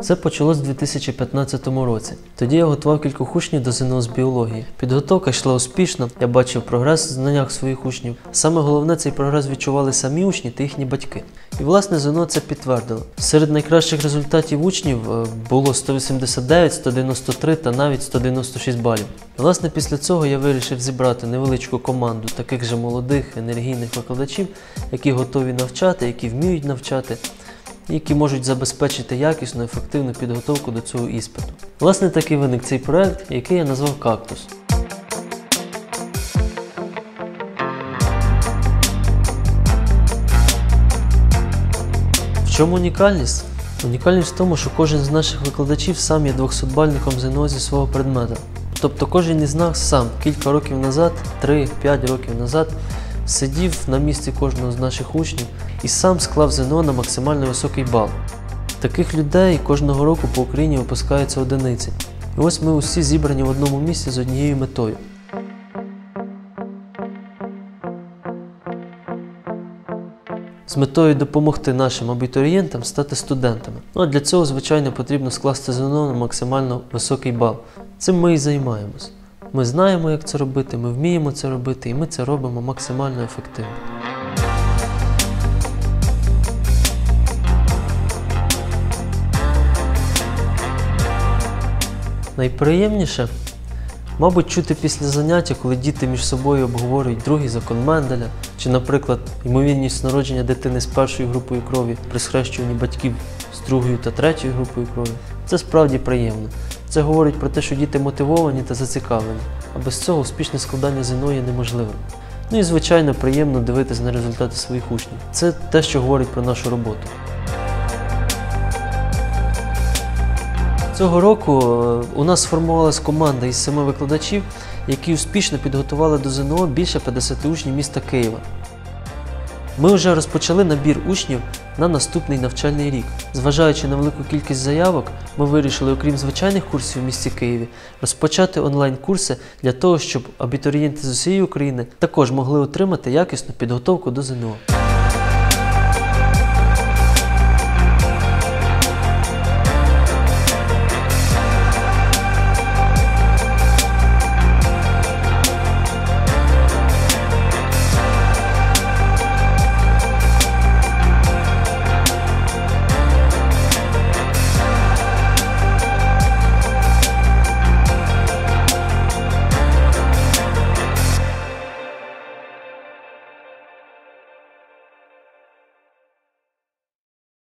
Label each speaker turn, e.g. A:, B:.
A: Все почалось у 2015 році. Тоді я готував кількох учнів до ЗНО з біології. Підготовка йшла успішно, я бачив прогрес в знаннях своїх учнів. Саме головне, цей прогрес відчували самі учні та їхні батьки. І власне ЗНО це підтвердило. Серед найкращих результатів учнів е, було 189, 193 та навіть 196 балів. Власне, після цього я вирішив зібрати невеличку команду таких же молодих енергійних викладачів, які готові навчати, які вміють навчати які можуть забезпечити якісну ефективну підготовку до цього іспиту. Власне, такий виник цей проект, який я назвав Кактус. В чому унікальність? Унікальність в тому, що кожен з наших викладачів сам є 200-бальником ЗНО зі свого предмета. Тобто кожен із нас сам кілька років назад, 3-5 років назад, сидів на місці кожного з наших учнів і сам склав ЗНО на максимально високий бал. Таких людей кожного року по Україні випускаються одиниці. І ось ми усі зібрані в одному місці з однією метою. З метою допомогти нашим абітурієнтам стати студентами. Ну а для цього, звичайно, потрібно скласти ЗНО на максимально високий бал. Цим ми і займаємось. Ми знаємо, як це робити, ми вміємо це робити, і ми це робимо максимально ефективно. Найприємніше, мабуть, чути після заняття, коли діти між собою обговорюють другий закон Менделя, чи, наприклад, ймовірність народження дитини з першою групою крові при схрещуванні батьків з другою та третьою групою крові. Це справді приємно. Це говорить про те, що діти мотивовані та зацікавлені, а без цього успішне складання ЗНО є неможливим. Ну і звичайно приємно дивитися на результати своїх учнів. Це те, що говорить про нашу роботу. Цього року е, у нас сформувалась команда із семи викладачів, які успішно підготували до ЗНО більше 50 учнів міста Києва. Ми вже розпочали набір учнів на наступний навчальний рік. Зважаючи на велику кількість заявок, ми вирішили, окрім звичайних курсів в місті Києві, розпочати онлайн-курси для того, щоб абітурієнти з усієї України також могли отримати якісну підготовку до ЗНО.